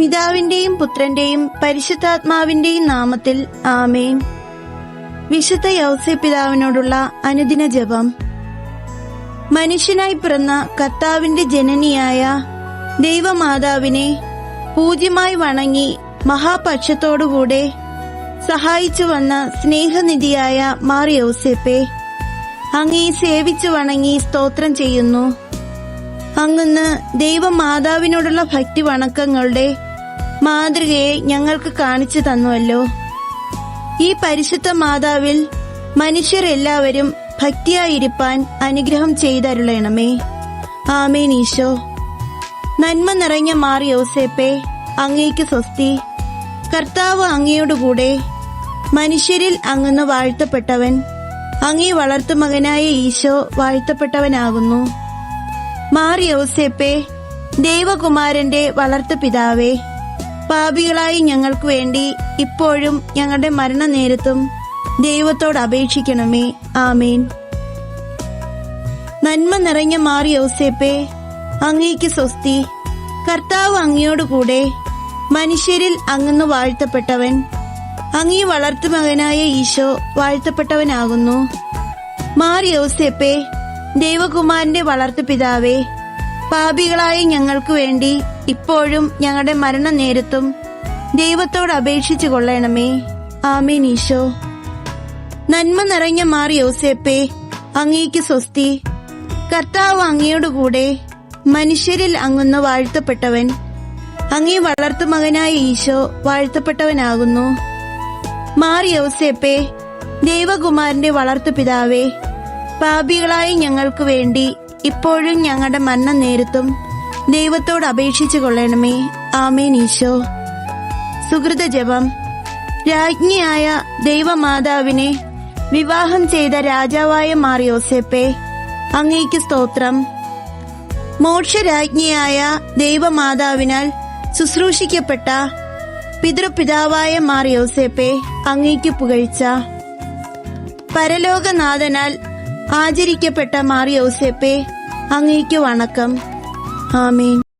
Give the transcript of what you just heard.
പിതാവിന്റെയും പുത്രന്റെയും പരിശുദ്ധാത്മാവിന്റെയും നാമത്തിൽ ആമേൻ. വിശുദ്ധ യൗസെ പിതാവിനോടുള്ള അനുദിന ജപം. മനുഷ്യനായി പിറന്ന കർത്താവിന്റെ ജനനിയായ ദൈവമാതാവിനെ പൂജ്യമായി വണങ്ങി മഹാപക്ഷത്തോടുകൂടെ സഹായിച്ചു വന്ന സ്നേഹനിധിയായ മാർ യൗസേപ്പെ അങ്ങേ സേവിച്ചു വണങ്ങി സ്തോത്രം ചെയ്യുന്നു. അങ്ങന്ന് ദൈവമാതാവിനോടുള്ള ഭക്തി വണക്കങ്ങളുടെ മാതൃകയെ ഞങ്ങൾക്ക് കാണിച്ചു തന്നുവല്ലോ. ഈ പരിശുദ്ധ മാതാവിൽ മനുഷ്യരെല്ലാവരും ഭക്തിയായിരിക്കാൻ അനുഗ്രഹം ചെയ്തരുളണമേ. ആമേൻ ഈശോ. നന്മ നിറഞ്ഞ മാറി യോസേപ്പെ അങ്ങേക്ക് സ്വസ്തി. കർത്താവ് അങ്ങയോടുകൂടെ മനുഷ്യരിൽ അങ്ങുന്ന വാഴ്ത്തപ്പെട്ടവൻ അങ്ങേ വളർത്തു മകനായ ഈശോ വാഴ്ത്തപ്പെട്ടവനാകുന്നു. മാർ യോസേപ്പെ ദേവകുമാരന്റെ വളർത്തു പിതാവേ പാപികളായി ഞങ്ങൾക്ക് വേണ്ടി ഇപ്പോഴും ഞങ്ങളുടെ മരണനേരത്തും ദൈവത്തോട് അപേക്ഷിക്കണമേ. ആമേൻ. നന്മ നിറഞ്ഞ മാറി ഔസേപ്പേ അങ്ങേക്ക് സ്വസ്തി. കർത്താവ് അങ്ങയോടുകൂടെ മനുഷ്യരിൽ അങ്ങന്ന് വാഴ്ത്തപ്പെട്ടവൻ. അങ്ങീ വളർത്തുമകനായ ഈശോ വാഴ്ത്തപ്പെട്ടവനാകുന്നു. മാറി ഔസേപ്പേ ദൈവകുമാരന്റെ വളർത്തു പിതാവേ പാപികളായ ഞങ്ങൾക്ക് വേണ്ടി ഇപ്പോഴും ഞങ്ങളുടെ മരണനേരത്തും ദൈവത്തോട് അപേക്ഷിച്ചു കൊള്ളണമേ. ആമേൻ ഈശോ. നന്മ നിറഞ്ഞ മാർ യോസേപ്പെ അങ്ങേക്ക് സ്വസ്തി. കർത്താവ് അങ്ങയോടുകൂടെ മനുഷ്യരിൽ അങ്ങുന്ന വാഴ്ത്തപ്പെട്ടവൻ. അങ്ങേ വളർത്തു മകനായ ഈശോ വാഴ്ത്തപ്പെട്ടവനാകുന്നു. മാർ യോസേപ്പെ ദൈവകുമാരന്റെ വളർത്തു പിതാവേ പാപികളായ ഞങ്ങൾക്ക് വേണ്ടി ഇപ്പോഴും ഞങ്ങളുടെ മരണം നേരത്തും ദൈവത്തോട് അപേക്ഷിച്ചു കൊള്ളണമേ. ആമേൻ ഈശോ. സുഹൃത ജപം. രാജ്ഞിയായ ദൈവമാതാവിനെ വിവാഹം ചെയ്ത രാജാവായ മാർ യോസേപ്പെ അങ്ങേക്ക് സ്തോത്രം. മോക്ഷരാജ്ഞിയായ ദൈവമാതാവിനാൽ ശുശ്രൂഷിക്കപ്പെട്ട പിതൃപിതാവായ മാർ യോസേപ്പെ അങ്ങേക്ക് പുകഴ്ച. പരലോകനാഥനാൽ ആചരിക്കപ്പെട്ട മാർ യോസേപ്പെ അങ്ങേക്ക് വണക്കം. ആമേൻ.